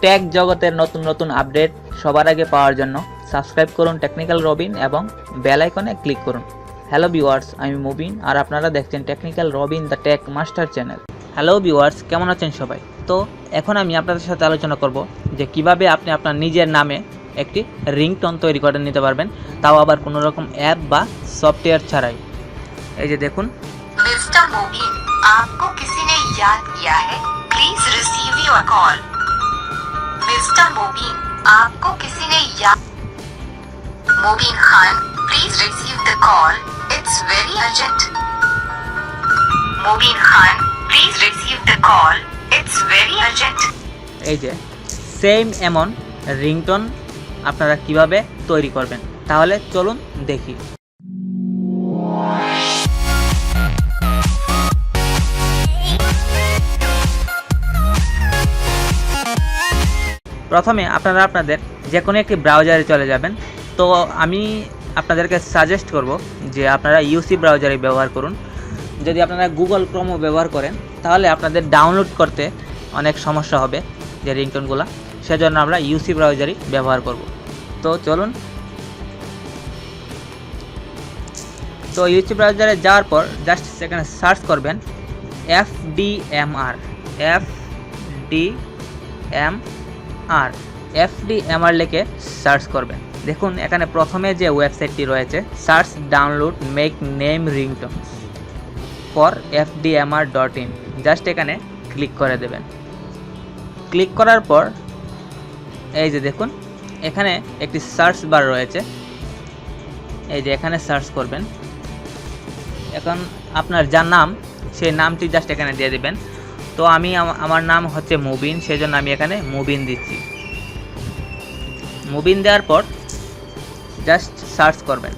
Take জগতের নতুন নতুন আপডেট সবার আগে পাওয়ার জন্য সাবস্ক্রাইব করুন টেকনিক্যাল রবিন এবং বেল আইকনে ক্লিক করুন হ্যালো ভিউয়ার্স আমি মুবিন আর আপনারা দেখছেন technical Robin the tech master channel hello viewers কেমন আছেন সবাই তো এখন আমি আপনাদের সাথে আলোচনা করব যে কিভাবে আপনি আপনার নিজের নামে একটি রিংটোন তৈরি করে নিতে পারবেন তাও আবার কোনো রকম অ্যাপ বা সফটওয়্যার ছাড়াই এই যে দেখুন मिस्टर मोबिन आपको किसी ने याद किया है please receive your call mister Mobin आपको किसी ने याद Mobin Khan please receive the call it's very urgent Mobin Khan please receive the call it's very urgent এই যে সেম এমন রিংটোন আপনারা কিভাবে তৈরি করবেন তাহলে চলুন দেখি প্রথমে আপনারা আপনাদের যে কোনো একটি ব্রাউজারে চলে যাবেন। তো আমি আপনাদেরকে সাজেস্ট করব যে আপনারা ইউসি ব্রাউজারে ব্যবহার করুন। যদি আপনারা গুগল ক্রোমও ব্যবহার করেন, তাহলে আপনাদের ডাউনলোড করতে অনেক সমস্যা হবে যে রিংটোনগুলো। সেজন্য আমরা ইউসি ব্রাউজারই ব্যবহার করব। তো চলুন। তো ইউসি ব্রাউজারে যাওয়ার পর জাস্ট সেখানে সার্চ করবেন F D M R F D M R F D M R লিখে সার্চ করবেন। দেখুন, এখানে প্রথমে যে ওয়েবসাইটটি রয়েছে, search, download, make name ringtone. For F D M R dot in. Just এখানে ক্লিক করে দেবেন। ক্লিক করার পর, এই যে দেখুন, এখানে একটি সার্চ বার রয়েছে। এই যে এখানে সার্চ করবেন। এখন আপনার যার নাম, সেই নামটি জাস্ট এখানে দিয়ে দেবেন। তো আমি আমার নাম হচ্ছে মুবিন সেই জন্য আমি এখানে মুবিন দিচ্ছি। মুবিন দেওয়ার পর জাস্ট সার্চ করবেন।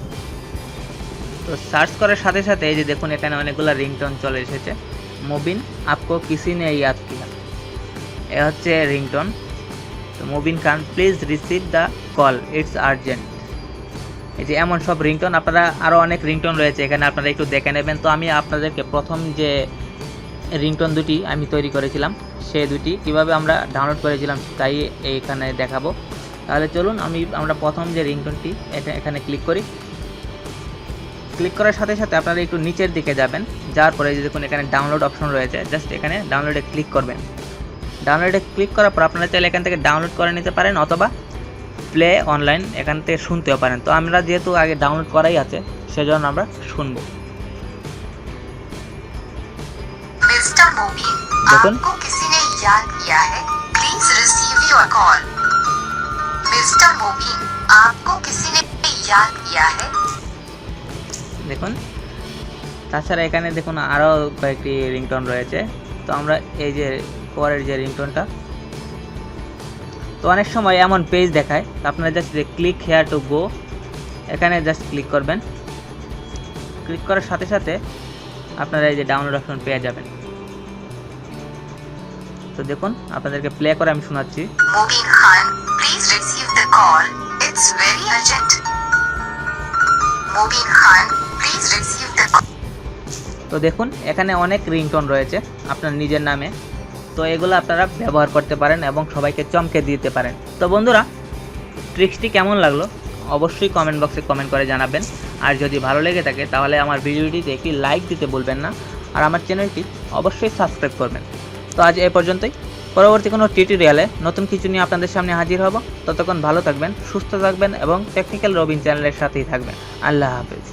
তো সার্চ করার সাথে সাথে এই যে দেখুন, এখানে অনেকগুলো রিংটোন চলে এসেছে। মুবিন আপকো কিসি নে ইয়াদ কিয়া? এ হচ্ছে রিংটোন তো Mubin Khan please receive the call it's urgent এই যে এমন সব রিংটোন আপনারা আরও অনেক রিংটোন রয়েছে, এখানে আপনারা একটু দেখে নেবেন। তো আমি আপনাদেরকে প্রথম যে রিংটোন দুটি আমি তৈরি করেছিলাম সে দুটি কীভাবে আমরা ডাউনলোড করেছিলাম, তাই এইখানে দেখাবো। তাহলে চলুন আমি আমরা প্রথম যে রিংটোনটি এটা এখানে ক্লিক করি। ক্লিক করার সাথে সাথে আপনারা একটু নিচের দিকে যাবেন যাওয়ার পরে যে দেখুন এখানে ডাউনলোড অপশন রয়েছে জাস্ট এখানে ডাউনলোডে ক্লিক করবেন। ডাউনলোডে ক্লিক করার পর আপনারা চাইলে এখান থেকে ডাউনলোড করে নিতে পারেন অথবা প্লে অনলাইন এখান থেকে শুনতেও পারেন। তো আমরা যেহেতু আগে ডাউনলোড করাই আছে সেজন্য আমরা শুনব। দেখুন। मोबिन देखुन। आपको किसी ने याद किया है please receive your call mister Mobin आपको किसी ने याद किया है দেখুন তাছাড়া এখানে দেখুন আরও কয়েকটি রিংটোন রয়েছে তো আমরা এই যে পরের যে রিংটোনটা তো অনেক সময় এমন পেজ দেখায় তো আপনারা just click here to go এখানে জাস্ট ক্লিক করবেন ক্লিক করার সাথে সাথে আপনারা এই যে ডাউনলোড অপশন পেয়ে যাবেন তো দেখুন আপনাদেরকে প্লে করে আমি শোনাচ্ছি Mubin Khan, please receive the call. It's very urgent. Mubin Khan, please receive the call. তো দেখুন এখানে অনেক রিংটোন রয়েছে আপনার নিজের নামে। তো এগুলো আপনারা ব্যবহার করতে পারেন এবং সবাইকে চমকে দিতে পারেন। তো বন্ধুরা ট্রিক্সটি কেমন লাগল? অবশ্যই কমেন্ট বক্সে কমেন্ট করে জানাবেন। আর যদি ভালো লেগে থাকে তাহলে আমার ভিডিওটিতে একটি লাইক দিতে বলবেন না। আর আমার চ্যানেলটি অবশ্যই সাবস্ক্রাইব করবেন। তো আজ এই পর্যন্তই। পরবর্তী কোনো টিউটোরিয়ালে নতুন কিছু নিয়ে আপনাদের সামনে হাজির হব। ততক্ষণ ভালো থাকবেন, সুস্থ থাকবেন এবং টেকনিক্যাল রবিন চ্যানেলের সাথেই থাকবেন। আল্লাহ হাফেজ।